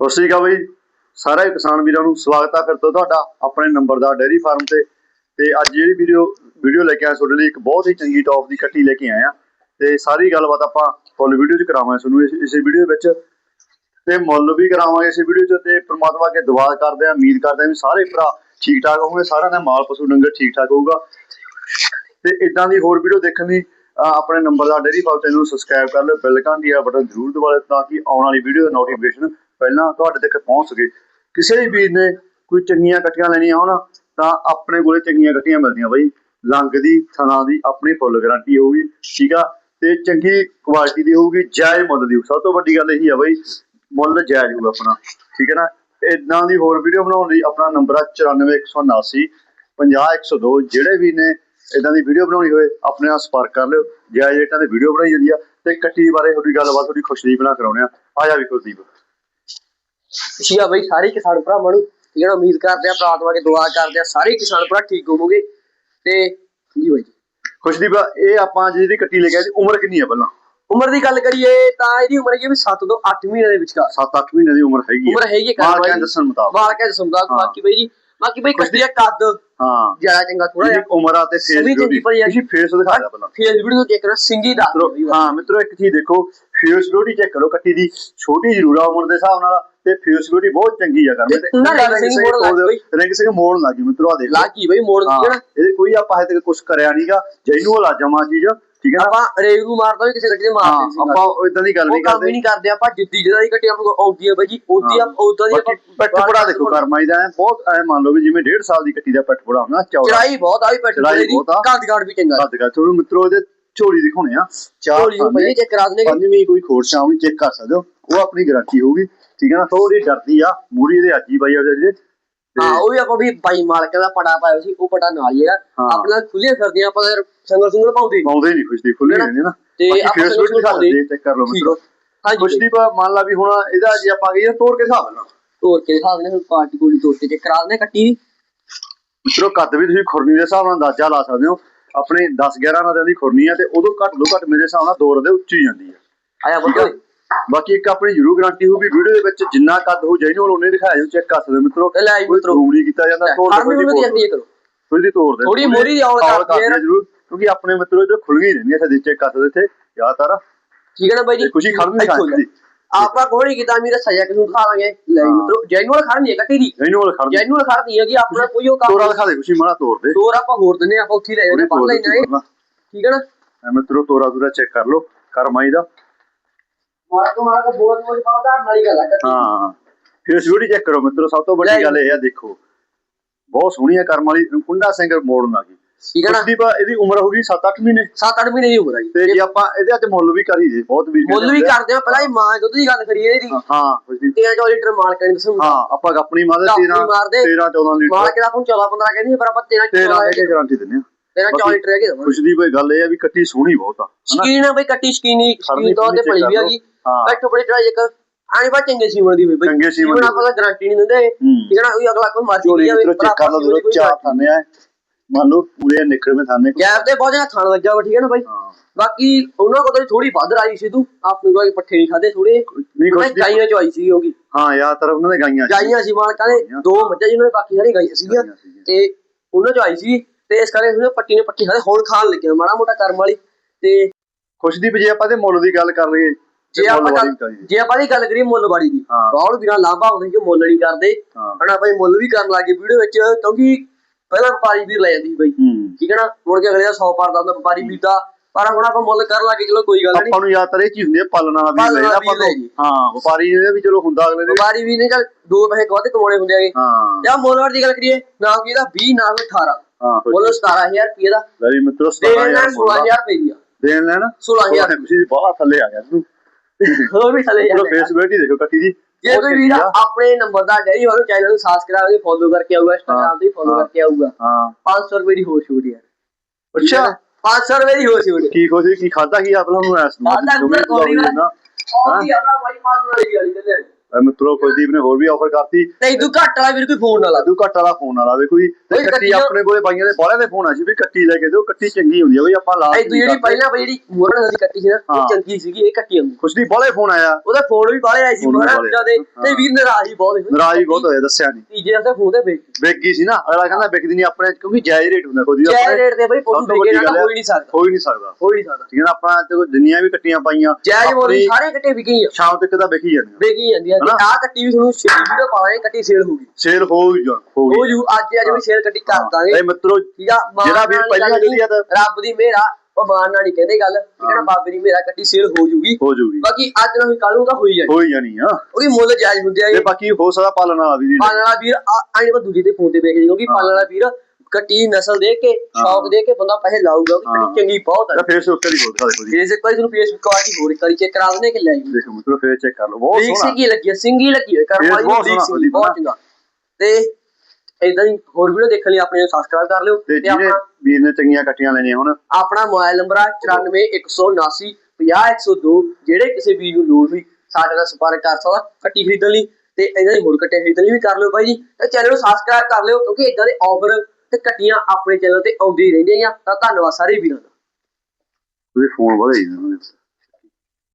ਸਤਿ ਸ਼੍ਰੀ ਅਕਾਲ ਬਈ। ਸਾਰੇ ਕਿਸਾਨ ਵੀਰਾਂ ਨੂੰ ਸਵਾਗਤ ਆ। ਫਿਰ ਤੋਂ ਤੁਹਾਡਾ ਆਪਣੇ ਨੰਬਰ ਦਾ ਡੇਅਰੀ ਫਾਰਮ ਤੇ। ਤੇ ਅੱਜ ਜਿਹੜੀ ਵੀਡੀਓ ਵੀਡੀਓ ਲੈ ਕੇ ਆਇਆ ਤੁਹਾਡੇ ਲਈ ਇੱਕ ਬਹੁਤ ਹੀ ਚੰਗੀ ਟੌਪ ਦੀ ਕੱਟੀ ਲੈ ਕੇ ਆਏ ਆ ਤੇ ਸਾਰੀ ਗੱਲਬਾਤ ਆਪਾਂ ਫੁੱਲ ਵੀਡੀਓ 'ਚ ਕਰਾਵਾਂਗੇ ਤੁਹਾਨੂੰ ਇਸ, ਇਸੇ ਵੀਡੀਓ ਵਿੱਚ। ਤੇ ਮੁੱਲ ਵੀ ਕਰਾਵਾਂਗੇ ਇਸ ਵੀਡੀਓ 'ਚ ਤੇ ਪ੍ਰਮਾਤਮਾ ਅੱਗੇ ਦੁਆ ਕਰਦੇ ਆ। ਉਮੀਦ ਕਰਦੇ ਆ ਵੀ ਸਾਰੇ ਭਰਾ ਠੀਕ ਠਾਕ ਹੋਣਗੇ। ਸਾਰਿਆਂ ਦਾ ਮਾਲ ਪਸ਼ੂ ਡੰਗਰ ਠੀਕ ਠਾਕ ਹੋਊਗਾ। ਤੇ ਇਦਾਂ ਦੀ ਹੋਰ ਵੀਡੀਓ ਦੇਖਣ ਲਈ ਆਪਣੇ ਨੰਬਰ ਦਾ ਡੇਰੀ ਫਾਰਮ ਚੈਨਲ ਨੂੰ ਸਬਸਕ੍ਰਾਈਬ ਕਰ ਲਓ। ਬੈਲ ਘੰਟੀ ਵਾਲਾ ਬਟਨ ਜ਼ਰੂਰ ਦਬਾ ਲਿਓ ਤਾਂ ਕਿ ਆਉਣ ਵਾਲੀ ਵੀਡੀਓ ਦਾ ਨੋਟੀਫਿਕੇਸ਼ਨ ਪਹਿਲਾਂ ਤੁਹਾਡੇ ਤੱਕ ਪਹੁੰਚ ਸਕੇ ਕਿਸੇ ਵੀ ਵੀਰ ਨੇ ਕੋਈ ਚੰਗੀਆਂ ਕੱਟੀਆਂ ਲੈਣੀਆਂ ਹੋਣ, ਤਾਂ ਆਪਣੇ ਕੋਲੇ ਚੰਗੀਆਂ ਕੱਟੀਆਂ ਮਿਲਦੀਆਂ ਬਾਈ। ਲੰਗ ਦੀ ਥਣਾ ਦੀ, ਆਪਣੀ ਫੁੱਲ ਗਾਰੰਟੀ ਹੋਊਗੀ, ਠੀਕ ਆ? ਤੇ ਚੰਗੀ ਕੁਆਲਿਟੀ ਦੀ ਹੋਊਗੀ, ਜਾਇਜ਼ ਮੁੱਲ ਦੀ ਸਭ ਤੋਂ ਵੱਡੀ ਗੱਲ ਇਹੀ ਆ ਬਾਈ, ਮੁੱਲ ਜਾਇਜ਼ ਹੋਊਗਾ ਆਪਣਾ, ਠੀਕ ਹੈ ਨਾ? ਇਦਾਂ ਦੀ ਹੋਰ ਵੀਡੀਓ ਬਣਾਉਣ ਲਈ ਆਪਣਾ ਨੰਬਰ ਆ 94179 50102 ਜਿਹੜੇ ਵੀ ਨੇ ਇਦਾਂ ਦੀ ਵੀਡੀਓ ਬਣਾਉਣੀ ਹੋਏ ਆਪਣੇ ਨਾਲ ਸੰਪਰਕ ਕਰ ਲਿਓ। ਜਾਇਜ਼ ਰੇਟਾਂ ਤੇ ਵੀਡੀਓ ਬਣਾਈ ਜਾਂਦੀ ਆ। ਤੇ ਕੱਟੀ ਬਾਰੇ ਤੁਹਾਡੀ ਗੱਲਬਾਤ ਥੋੜੀ ਖੁਸ਼ਦੀਪ ਨਾਲ ਕਰਾਉਣੇ ਆ। ਆ ਜਾ ਵੀ ਕੁਲਦੀਪ। ਖੁਸ਼ੀ ਆ ਬਈ ਸਾਰੇ ਕਿਸਾਨ ਭਰਾਵਾਂ ਨੂੰ ਹੈ ਨਾ ਉਮੀਦ ਕਰਦੇ ਆ ਪ੍ਰਾਰਥਨਾ ਕੇ ਦੁਆ ਕਰਦੇ ਆ ਸਾਰੇ ਕਿਸਾਨ ਭਰਾ ਠੀਕ ਹੋਵੋਗੇ। ਤੇ ਜੀ ਬਾਈ ਖੁਸ਼ਦੀਪ ਇਹ ਆਪਾਂ ਜਿਹਦੀ ਕੱਟੀ ਲੈ ਕੇ ਆਏ ਸੀ ਉਮਰ ਕਿੰਨੀ ਆ ਪਹਿਲਾਂ? ਉਮਰ ਦੀ ਗੱਲ ਕਰੀਏ ਤਾਂ ਇਹਦੀ ਉਮਰ ਹੈਗੀ ਵੀ 7 ਤੋਂ 8 ਮਹੀਨੇ ਦੇ ਵਿਚਕਾਰ। 7-8 ਮਹੀਨੇ ਦੀ ਉਮਰ ਹੈਗੀ ਉਮਰ ਹੈਗੀ ਹੈ ਮਾਰ ਬਾਈ ਕੇ ਦੱਸਣ ਮੁਤਾਬਕ। ਬਾਲ ਕੇ ਸਮਝਾ ਹਾਂ। ਬਾਕੀ ਬਈ ਜੀ ਬਾਕੀ ਬਈ ਕੱਟੀ ਦਾ ਕੱਦ। ਹਾਂ। ਜ਼ਿਆਦਾ ਚੰਗਾ ਥੋੜਾ ਜਿਹਾ। ਉਮਰ ਆ ਤੇ ਫੇਸ ਸੋਹਣੀ ਚੰਗੀ ਭਲੀ ਆ। ਤੁਸੀਂ ਫੇਸ ਦਿਖਾ ਦਿਆ ਪਹਿਲਾਂ। ਫੇਸ ਵੀਡੀਓ ਚੈੱਕ ਕਰੋ ਸਿੰਗੀ ਦਾ ਮਿੱਤਰੋ ਹਾਂ ਮਿੱਤਰੋ ਇੱਕ ਚੀਜ਼ ਦੇਖੋ। ਫੇਸ ਬਿਊਟੀ ਚੈੱਕ ਕਰੋ ਕੱਟੀ ਦੀ। ਛੋਟੀ ਜ਼ਰੂਰ ਆ ਉਮਰ ਦੇ ਹਿਸਾਬ ਨਾਲ। ਤੇ ਫੇਸ ਬਿਊਟੀ ਬਹੁਤ ਚੰਗੀ ਆ ਕਰਦੇ ਤੇ ਉਹਨਾਂ ਰਿੰਗ ਸਿੰਘ ਮੋੜਨ ਲੱਗ ਗਈ। ਰਿੰਗ ਸਿੰਘ ਮੋੜਨ ਲੱਗੀ ਮਿੱਤਰੋ ਆ ਦੇਖ। ਲਾਗੀ ਬਈ ਮੋੜ ਨਾ? ਇਹਦੇ ਕੋਈ ਆਪਾਂ ਹਜੇ ਤੱਕ ਕੁਝ ਕਰਿਆ ਨਹੀਂਗਾ ਜੈਨੂੰ ਲਾ ਜਮਾ ਚੀਜ਼ ਠੀਕ ਹੈ ਨਾ? ਆਪਾਂ ਨੂੰ ਮਾਰਦਾ ਵੀ ਕਿਸੇ ਗੱਡੀ ਦੇ ਮਾਰ ਹਾਂ ਦਿੰਦੇ ਆਪਾਂ ਇਦਾਂ ਦੀ ਗੱਲ ਉਹ ਨਹੀਂ ਕੰਮ ਵੀ ਕਰਦੇ ਨਹੀਂ ਕਰਦੇ ਆਪਾਂ ਜਿੱਦੀ ਜਿਹਦਾ ਦੀ ਕੱਟੀ ਆਪਾਂ ਆਉਂਦੀ ਹੈ ਬਾਈ ਜੀ ਉਹਦੀ ਹਾਂ। ਆ ਉਦਾਂ ਦੀ ਆਪਾਂ ਦੇਖੋ ਕਰਮਾਈ ਦਾ ਐਂ ਬਹੁਤ ਐ ਮੰਨ ਲਓ ਵੀ ਜਿਵੇਂ 1.5 ਸਾਲ ਦੀ ਕੱਟੀ ਦਾ ਪੱਟ ਪੜਾ ਹੁੰਦਾ ਚੌੜਾ। ਚੜਾਈ ਬਹੁਤ ਆ ਵੀ ਪੈਟ ਚੜਾਈ ਦੀ ਬਹੁਤ ਆ। ਕੱਦ ਕਾਠ ਵੀ ਚੰਗਾ। ਕੱਦ ਕਰ ਤੁਹਾਨੂੰ ਮਿੱਤਰੋ ਇਹਦੇ ਝੋਲੀ ਦਿਖਾਉਣੇ ਆ। ਚਾਰ ਝੋਲੀ ਨੂੰ ਪਈ ਚੈੱਕ ਕਰਾ ਦਿੰਦੇ ਪੰਜਵੀਂ ਕੋਈ ਖੋੜ ਸ਼ਾਮ ਚੈੱਕ ਕਰ ਸਕਦੇ ਹੋ। ਉਹ ਆਪਣੀ ਗਾਰੰਟੀ ਹੋਊਗੀ ਠੀਕ ਹੈ ਨਾ? ਥੋੜੀ ਡਰਦੀ ਆ ਮੂਰੀ ਇਹਦੇ ਅੱਜ ਹੀ ਬਾਈ ਆ ਜਿਹੜੇ। ਹਾਂ ਉਹ ਵੀ ਆਪਾਂ ਵੀ ਬਾਈ ਮਾਲਕ ਦਾ ਪੜਾ ਪਾਇਆ ਸੀ ਉਹ ਪੜਾ ਨਾਲ ਹੀ ਹਾਂ। ਆਪਣਾ ਖੁੱਲੀਆਂ ਫਿਰਦੀਆਂ ਆਪਾਂ ਸੰਗਲ ਸੰਗਲ ਪਾਉਂਦੇ। ਪਾਉਂਦੇ ਨਹੀਂ ਖੁਸ਼ਦੀ ਖੁੱਲੇ ਰਹਿੰਦੇ ਨਾ। ਤੇ ਆਪਾਂ ਫੇਸਬੁੱਕ ਸੰਗਲ ਦਿਖਾ ਦਿੰਦੇ ਚੈੱਕ ਕਰ ਲਓ ਮਿੱਤਰੋ। ਹਾਂਜੀ। ਬਈ, ਖੁਸ਼ਦੀ ਪਾ ਮੰਨ ਲਾ ਵੀ ਹੁਣ ਇਹਦਾ ਜੇ ਆਪਾਂ ਗਏ ਤੋੜ ਕੇ ਹਿਸਾਬ ਨਾਲ। ਤੋੜ ਕੇ ਦਿਖਾ ਦਿੰਦੇ ਪਾਰਟੀ ਕੋਲੀ ਤੋੜ ਕੇ ਕਰਾ ਦਿੰਦੇ ਕੱਟੀ ਦੀ। ਮਿੱਤਰੋ ਕੱਦ ਵੀ ਤੁਸੀਂ ਖੁਰਨੀ ਦੇ ਹਿਸਾਬ ਨਾਲ ਅੰਦਾਜ਼ਾ ਲਾ ਸਕਦੇ ਹੋ। ਆਪਣੇ 10 11 ਨਾਲ ਦੀ ਖੁਰਨੀ ਆ ਤੇ ਉਦੋਂ ਘੱਟ ਤੋਂ ਘੱਟ ਮੇਰੇ ਹਿਸਾਬ ਨਾਲ ਦੋ ਰਦੇ ਉੱਚੀ ਜਾਂਦੀ ਆ। ਆਇਆ ਬੋਲ। ਬਾਕੀ ਇੱਕ ਆਪਣੀ ਜ਼ਰੂਰ ਗਾਰੰਟੀ ਹੋਊਗੀ ਵੀਡੀਓ ਦੇ ਵਿੱਚ ਜਿੰਨਾ ਕੱਦ ਹੋ ਜਾਈਨੋ ਉਹਨੇ ਦਿਖਾਇਆ ਜੋ ਚੈੱਕ ਕਰ ਸਕਦੇ ਹੋ ਮਿੱਤਰੋ। ਲੈ ਕੋਈ ਮਿੱਤਰੋ। ਜ਼ੂਮ ਨਹੀਂ ਕੀਤਾ ਜਾਂਦਾ ਤੋੜ ਨੂੰ ਵੀ ਅੱਗੇ ਕਰੋ। ਥੋੜੀ ਦੀ ਤੋੜ ਦੇ ਥੋੜੀ ਦੀ ਔਲ ਔਲ ਕਰਦੀ ਹੈ। ਜ਼ਰੂਰ ਕਿਉਂਕਿ ਆਪਣੇ ਮਿੱਤਰੋ ਜੋ ਖੁੱਲ ਗਈ ਰਹਿੰਦੀ ਹੈ ਚੈੱਕ ਕਰ ਸਕਦੇ ਇੱਥੇ। ਜ਼ਿਆਦਾਤਰ ਠੀਕ ਹੈ ਨਾ ਬਾਈ ਜੀ? ਖੁਸ਼ੀ ਖੜ ਨਹੀਂ। ਸਕਦੀ। ਆਪਾਂ ਕੋਈ ਕੀਤਾ ਮੇਰਾ ਸਜਾ ਕਿਸ ਨੂੰ ਦਿਖਾ ਲਾਂਗੇ ਲੈ ਹਾਂ। ਮਿੱਤਰੋ ਜੈਨੂਅਲ ਖੜਨੀ ਹੈ ਕੱਟੀ ਦੀ ਇਹਨੂੰ ਵਾਲ ਖੜ ਜੈਨੂਅਲ ਖੜਦੀ ਹੈਗੀ ਆਪਣਾ ਕੋਈ ਉਹ ਕੰਮ ਤੋਰਾ ਦਿਖਾ ਦੇ ਖੁਸ਼ੀ ਮਾੜਾ ਤੋੜ ਦੇ। ਤੋਰ ਆਪਾਂ ਹੋਰ ਦਿੰਨੇ ਆਪਾਂ ਉੱਥੇ ਹੀ ਲੈ ਜਾਂਦੇ ਪੜ ਲੈਣਾ ਹੈ। ਠੀਕ ਹੈ ਨਾ? ਐ ਮਿੱਤਰੋ ਤੋਰਾ ਤੋਰਾ ਚੈੱਕ ਕਰ ਲਓ ਕਰਮਾਈ ਦਾ। ਮਾਰ ਤੋਂ ਮਾਰ ਕੇ ਬਹੁਤ ਬਹੁਤ ਪਾਉਂਦਾ ਨਾਲੀ ਗੱਲ ਹੈ। ਕੱਟੀ ਹਾਂ ਫਿਰ ਸਿਕਿਉਰਿਟੀ ਚੈੱਕ ਕਰੋ ਮਿੱਤਰੋ ਸਭ ਤੋਂ ਵੱਡੀ ਗੱਲ ਇਹ ਆ ਦੇਖੋ। ਬਹੁਤ ਸੋਹਣੀ ਹੈ ਕਰਮ ਵਾਲੀ ਕੁੰਡਾ ਸਿੰਘ ਮੋੜਨ ਆ ਗਈ। ਠੀਕ ਹੈ ਨਾ? ਕੁਸ਼ਦੀਪ ਇਹਦੀ ਉਮਰ ਹੋ ਗਈ 7-8 ਮਹੀਨੇ। 7-8 ਮਹੀਨੇ ਦੀ ਉਮਰ ਹੈ ਜੀ। ਤੇ ਜੇ ਆਪਾਂ ਇਹਦੇ ਅੱਜ ਮੁੱਲ ਵੀ ਕਰੀ ਜੇ ਬਹੁਤ ਵੀਰ ਮੁੱਲ ਵੀ ਕਰਦੇ ਆ। ਪਹਿਲਾਂ ਹੀ ਮਾਂ ਦੁੱਧ ਦੀ ਗੱਲ ਕਰੀਏ ਇਹਦੀ। ਹਾਂ ਕੁਸ਼ਦੀਪ 13 ਲੀਟਰ ਮਾਲਕ ਨੇ ਦੱਸੋ ਹਾਂ ਆਪਾਂ ਆਪਣੀ ਮਾਦਰ ਆਪਣੀ 13 ਮਾਰਦੇ। 13 14 ਲੀਟਰ। ਮਾਲਕ ਦਾ ਆਪਾਂ 14 15 ਕਹਿੰਦੀ ਆ, ਪਰ ਆਪਾਂ 13 13 ਲੈ 14 ਕੇ ਗਾਰੰਟੀ ਦਿੰਦੇ ਆ। 13 14 ਲੀਟਰ ਹੈਗੇ ਦਵਾਂਗੇ। ਖੁਸ਼ਦੀਪ ਇਹ ਗੱਲ ਇਹ ਆ ਵੀ ਕੱਟੀ ਸੋਹਣੀ ਬਹੁਤ ਆ ਸਕੀਨ ਆ ਬਈ ਕੱਟੀ ਸਕੀਨੀ ਸਕੀਨ ਤੋਂ ਤੇ ਪਲੀ ਵੀ ਹੈਗੀ ਹਾਂ। ਬੈਠੋ ਬੜੀ ਟਰਾਈ ਇੱਕ। ਆਣੀ ਬਾ ਚੰਗੇ ਸੀਮਣ ਦੀ ਬਈ। ਚੰਗੇ ਦੀ। ਆਪਾਂ ਤਾਂ ਗਾਰੰਟੀ ਨਹੀਂ ਦਿੰਦੇ। ਠੀਕ ਹੈ ਨਾ ਉਹ ਅਗਲਾ ਕੋਈ ਮਰਜ਼ੀ ਮਿੱਤਰੋ ਪਰ ਚੈੱਕ ਕਰ ਲਓ ਕੋਈ ਚਾਰ ਥਾਨੇ ਆ। ਮੰਨ ਲਓ ਪੂਰੇ ਨਿਕਲਵੇਂ ਥਾਨੇ ਗੈਪ ਤੇ ਬਹੁਤ ਜ਼ਿਆਦਾ ਥਣ ਵੱਜਾ ਵਾ ਠੀਕ ਹੈ ਨਾ ਬਾਈ? ਬਾਕੀ ਉਹਨਾਂ ਕੋਲ ਥੋੜੀ ਵੱਧ ਰਾਈ ਸੀ ਤੂੰ। ਆਪ ਨੂੰ ਕੋਈ ਪੱਠੇ ਨਹੀਂ ਖਾਦੇ ਥੋੜੇ ਨਹੀਂ ਖੁਸ਼ਦੀਪ ਗਾਈਆਂ ਚੋਈ ਸੀ ਹੋਗੀ ਹਾਂ ਯਾਰ ਤਰਫ ਉਹਨਾਂ ਦੇ ਗਾਈਆਂ ਸੀ। ਗਾਈਆਂ ਸੀ ਮਾਲਕਾਂ ਦੇ। ਗਾਈਆਂ। ਦੋ ਮੱਝਾਂ ਜਿਹਨਾਂ ਦੇ ਬਾਕੀ ਸਾਰੀ ਗਾਈਆਂ ਸੀਗੀਆਂ। ਗਾਈਆਂ ਸੀਗੀਆਂ। ਤੇ ਉਹਨਾਂ ਚੋਂ ਆਈ ਸੀ ਤੇ ਇਸ ਕਰਕੇ ਪੱਟੀ ਨੇ ਪੱਟੀ ਖਾਦੇ ਹੁਣ ਖਾਣ ਲੱਗਿਆ ਮਾੜਾ ਮੋਟਾ ਕਰਮ ਵਾਲੀ ਤੇ ਖੁਸ਼ਦੀਪ ਜੇ ਆਪਾਂ ਤੇ ਮੁੱਲ ਦੀ ਗੱਲ ਕਰ ਲਈਏ ਜੇ ਆਪਾਂ। ਜੇ ਆਪਾਂ ਦੀ ਗੱਲ ਕਰੀਏ ਮੁੱਲ ਬਾੜੀ ਦੀ। ਬਹੁਤ ਵੀਰਾਂ ਲਾਂਭਾ ਹੁੰਦੇ ਕਿ ਮੁੱਲ ਨਹੀਂ ਕਰਦੇ। ਹਣਾ ਭਾਈ ਮੁੱਲ ਵੀ ਕਰਨ ਲੱਗੇ ਵੀਡੀਓ ਵਿੱਚ ਕਿਉਂਕਿ ਪਹਿਲਾਂ ਵਪਾਰੀ ਵੀਰ ਲੈ ਜਾਂਦੀ ਸੀ ਬਾਈ। ਠੀਕ ਹੈ ਨਾ? ਮੁੜ ਕੇ ਅਗਲੇ ਦਾ 100 ਪਰਦਾ ਹੁੰਦਾ ਵਪਾਰੀ ਵੀਰ ਦਾ ਪਰ ਹੁਣ ਆਪਾਂ ਮੁੱਲ ਕਰਨ ਲੱਗੇ ਚਲੋ ਕੋਈ ਗੱਲ ਨਹੀਂ ਆਪਾਂ ਨੂੰ ਯਾਦ ਇਹ ਚੀਜ਼ ਹੁੰਦੀ ਹੈ ਪਾਲਣ ਵਾਲਾ ਵੀ ਆਪਾਂ ਲੈ ਜੀ। ਹਾਂ ਵਪਾਰੀ ਨੇ ਵੀ ਚਲੋ ਹੁੰਦਾ ਅਗਲੇ ਦੇ। ਵਪਾਰੀ ਵੀਰ ਨੇ ਚੱਲ ਦੋ ਪੈਸੇ ਵੱਧ ਕਮਾਉਣੇ ਹੁੰਦੇ ਆਗੇ ਹਾਂ। ਜਾਂ ਮੁੱਲ ਵਾਲੀ ਦੀ ਗੱਲ ਕਰੀਏ ਨਾ ਕੀ ਇਹਦਾ 20 ਨਾ ਕੋਈ 18 ਹਾਂ ਮੁੱਲ 17000 ਰੁਪਏ ਦਾ। ਲੈ ਵੀ ਮਿੱਤਰੋ ਤੇ 17000 ਇਹਨਾਂ 16000 ਰੁਪਏ ਦੀ ਆ। ਦੇਣ ਲੈਣਾ? 16000 ਖੁਸ਼ੀ ਦੀ ਬਾਹਰ ਥੱਲੇ ਆ ਗਿਆ ਤੂੰ। ਹੋਰ ਵੀ ਥੱਲੇ ਆ। ਫੇਸ ਬੈਠੀ ਦੇਖੋ ਕੱਟੀ ਜੇ। ਬਹੁਤ ਕੋਈ ਵੀਰ। ਆਪਣੇ ਨੰਬਰ ਦਾ ਡੈਰੀ ਵਾਲੋ ਚੈਨਲ ਨੂੰ ਸਬਸਕ੍ਰਾਈਬ ਕਰਕੇ ਫੋਲੋ ਕਰਕੇ ਆਊਗਾ ਇੰਸਟਾਗ੍ਰਾਮ ਤੇ ਫੋਲੋ। ਕਰਕੇ ਆਊਗਾ। ਹਾਂ। 500 ਰੁਪਏ ਦੀ ਹੋ ਛੂਟ ਯਾਰ ਅੱਛਾ। 500 ਰੁਪਏ ਦੀ ਹੋ ਛੂਟ ਕੀ ਖੁਸ਼ੀ ਕੀ ਖਾਦਾ ਕੀ ਆਪ ਨੂੰ? ਐਸ ਨੂੰ। ਨਾਲ। ਵੀ ਆਪਣਾ ਵਾਲੀ ਮਾਲ ਵਾਲੀ ਵਾਲੀ ਤੇ ਲੈ ਮਿੱਤਰੋ ਕੁਲਦੀਪ ਨੇ ਹੋਰ ਵੀ ਆਫਰ ਕਰਤੀ। ਤੇ ਇਦੋਂ ਘੱਟ ਵਾਲਾ ਵੀਰ ਕੋਈ ਫੋਨ ਨਾ ਲਾ। ਤੂੰ ਘੱਟ ਵਾਲਾ ਫੋਨ ਵਾਲਾ ਵੇ ਕੋਈ ਤੇ ਕੱਟੀ ਆਪਣੇ ਕੋਲੇ ਬਾਈਆਂ ਦੇ ਬਾਹਲਿਆਂ ਦੇ ਫੋਨ ਆ ਸੀ ਵੀ ਕੱਟੀ ਲੈ ਕੇ ਦਿਓ ਕੱਟੀ ਚੰਗੀ ਹੁੰਦੀ ਆ। ਬਈ ਆਪਾਂ ਲਾ ਇਦੋਂ ਜਿਹੜੀ ਪਹਿਲਾਂ ਬਈ ਜਿਹੜੀ ਮੋਹਰਾਂ ਦੀ ਕੱਟੀ ਸੀ ਨਾ। ਉਹ ਚੰਗੀ ਸੀਗੀ ਇਹ ਕੱਟੀ ਹੁੰਦੀ। ਕੁਛ ਨਹੀਂ ਬਾਹਲੇ ਫੋਨ ਆਇਆ। ਉਹਦਾ ਫੋਨ ਵੀ ਬਾਹਲੇ ਆਏ ਸੀ ਫੋਨ ਬਾਹਲੇ। ਦੇ। ਤੇ। ਵੀਰ ਨਾਰਾਜ਼ ਹੀ ਬਹੁਤ ਹੋਏ। ਨਾਰਾਜ਼ ਬਹੁਤ ਹੋਇਆ ਦੱਸਿਆ ਨਹੀਂ। ਤੀਜੇ ਹਫ਼ਤੇ ਫੋਨ ਤੇ ਵੇਚ ਵਿਕ ਗਈ ਸੀ ਨਾ। ਅਗਲਾ ਕਹਿੰਦਾ ਵਿਕਦੀ ਨਹੀਂ ਆਪਣੇ ਕਿਉਂਕਿ ਜਾਇਜ਼ ਰੇਟ ਹੁੰਦਾ। ਖੁਦ ਹੀ ਜੈ ਆਪਣੇ। ਰੇਟ ਤੇ ਬਈ ਤੋਂ ਵੇਚੇ ਨਾ ਹੀ ਨਹੀਂ ਸਕਦਾ। ਹੀ ਨਹੀਂ ਸਕਦਾ। ਹੀ ਨਹੀਂ ਸਕਦਾ। ਠੀਕ ਹੈ ਨਾ ਆਪਾਂ ਤੇ ਕੋਈ ਜਿੰਨੀਆਂ ਵੀ ਕੱਟੀਆਂ ਪਾਈਆਂ ਜੈ ਮੋਰੀ ਆਪਣੀ ਸਾਰੇ ਕੱਟੇ ਵਿਕੀ ਸ਼ਾਮ ਤੱਕ ਤਾਂ ਵਿਕੀ ਜਾਂਦੀਆਂ। ਵੇਚੀ ਜਾਂਦੀ ਆ ਤੇ ਹਨਾ? ਆਹ ਕੱਟੀ ਵੀ ਤੁਹਾਨੂੰ ਛੇਤੀ ਵੀਡੀਓ ਪਾਵਾਂਗੇ ਕੱਟੀ ਸੇਲ ਹੋ ਗਈ। ਸੇਲ ਹੋ ਹੀ ਜਾ ਹੋ ਗਈ। ਜੂ ਅੱਜ ਅੱਜ ਵੀ ਸੇਲ ਕੱਟੀ ਕਰ ਦਾਂਗੇ। ਇਹ ਮਿੱਤਰੋ ਠੀਕ ਆ? ਜਿਹੜਾ ਵੀਰ ਪਹਿਲਾਂ ਜਿਹੜੀ ਆ ਤਾਂ- ਰੱਬ ਦੀ ਮਿਹਰ ਆ ਉਹ ਮਾਨ ਨਾਲ ਨਹੀਂ ਕਹਿੰਦੇ ਗੱਲ ਆ ਨਾ ਬਾਬੇ ਦੀ ਮਿਹਰ ਆ ਕੱਟੀ ਸੇਲ ਹੋ ਜੂਗੀ। ਹੋ ਜੂਗੀ। ਬਾਕੀ ਅੱਜ ਨਾ ਹੋਈ ਕੱਲ ਨੂੰ ਤਾਂ ਹੋਈ ਜਾਣੀ। ਹੋ ਹੀ ਜਾਣੀ ਆ। ਉਹਦੀ ਮੁੱਲ ਜਾਇਜ਼ ਹੁੰਦੇ ਆ ਤੇ ਬਾਕੀ ਹੋ ਸਕਦਾ ਪਾਲਣ ਵਾਲਾ ਵੀ ਪਾਲਣ ਵਾਲਾ ਵੀਰ ਆਣੇ ਕੋ ਦੂਜੇ ਦੇ ਫੋਨ ਤੇ ਵੇਖ ਜੀ ਕਿਉਂਕਿ ਪਾਲਣ ਵਾਲਾ ਵੀਰ ਕੱਟੀ ਨਸਲ ਦੇਖ ਕੇ ਸ਼ੌਕ ਦੇਖ ਕੇ ਬੰਦਾ ਪੈਸੇ ਲਾਊਗਾ ਕਿ। ਕੱਟੀ ਚੰਗੀ ਬਹੁਤ ਹੈ ਫੇਰ ਸੁੱਕ ਕਰੀ ਬੋਲਦਾ ਦੇਖੋ ਜੀ। ਇੱਕ ਵਾਰੀ ਤੁਹਾਨੂੰ ਫੇਸਬੁੱਕ ਕੁਆਲਿਟੀ ਹੋਰ ਇੱਕ ਵਾਰੀ ਚੈੱਕ ਕਰਾ ਦਿੰਦੇ ਕਿ ਲੈ ਜੀ ਦੇਖੋ ਮਿੱਤਰੋ ਫੇਰ ਚੈੱਕ ਕਰ ਲਓ। ਬਹੁਤ ਸੋਹਣਾ। ਸਿੰਗੀ ਲੱਗੀ ਹੈ ਸਿੰਗੀ ਲੱਗੀ ਹੈ ਕਰ ਵਾਲੀ ਬਹੁਤ ਚੰਗਾ। ਤੇ ਇਦਾਂ ਹੀ ਹੋਰ ਵੀਡੀਓ ਦੇਖਣ ਲਈ ਆਪਣੇ ਸਬਸਕ੍ਰਾਈਬ ਕਰ ਲਿਓ। ਤੇ ਆਪਣਾ ਵੀਰ ਨੇ ਚੰਗੀਆਂ ਕੱਟੀਆਂ ਲੈਣੀਆਂ ਹੁਣ। ਆਪਣਾ ਮੋਬਾਈਲ ਨੰਬਰ ਆ 94179 50102 ਜਿਹੜੇ ਕਿਸੇ ਵੀਰ ਨੂੰ ਲੋੜ ਹੋਈ ਸਾਡੇ ਨਾਲ ਸੰਪਰਕ ਕਰ ਸਕਦਾ ਕੱਟੀ ਖਰੀਦਣ ਲਈ। ਤੇ ਇਹਨਾਂ ਦੀ ਹੋਰ ਕੱਟੇ ਖਰੀਦਣ ਲਈ ਵੀ ਕਰ ਲਿਓ ਬਾਈ ਜੀ। ਤੇ ਚੈਨਲ ਨੂੰ ਸਬਸਕ੍ਰਾਈਬ ਕਰ ਲਿਓ ਕਿਉਂਕਿ ਇਦਾਂ ਦੇ ਆਫਰ ਤੇ ਕੱਟੀਆਂ ਆਪਣੇ ਚੈਨਲ ਤੇ ਆਉਂਦੀ ਰਹਿੰਦੀਆਂ ਤਾਂ ਧੰਨਵਾਦ ਸਾਰੇ ਵੀਰਾਂ ਦਾ। ਤੁਸੀਂ ਫੋਨ ਵਧਾਈ ਜਾਂਦੇ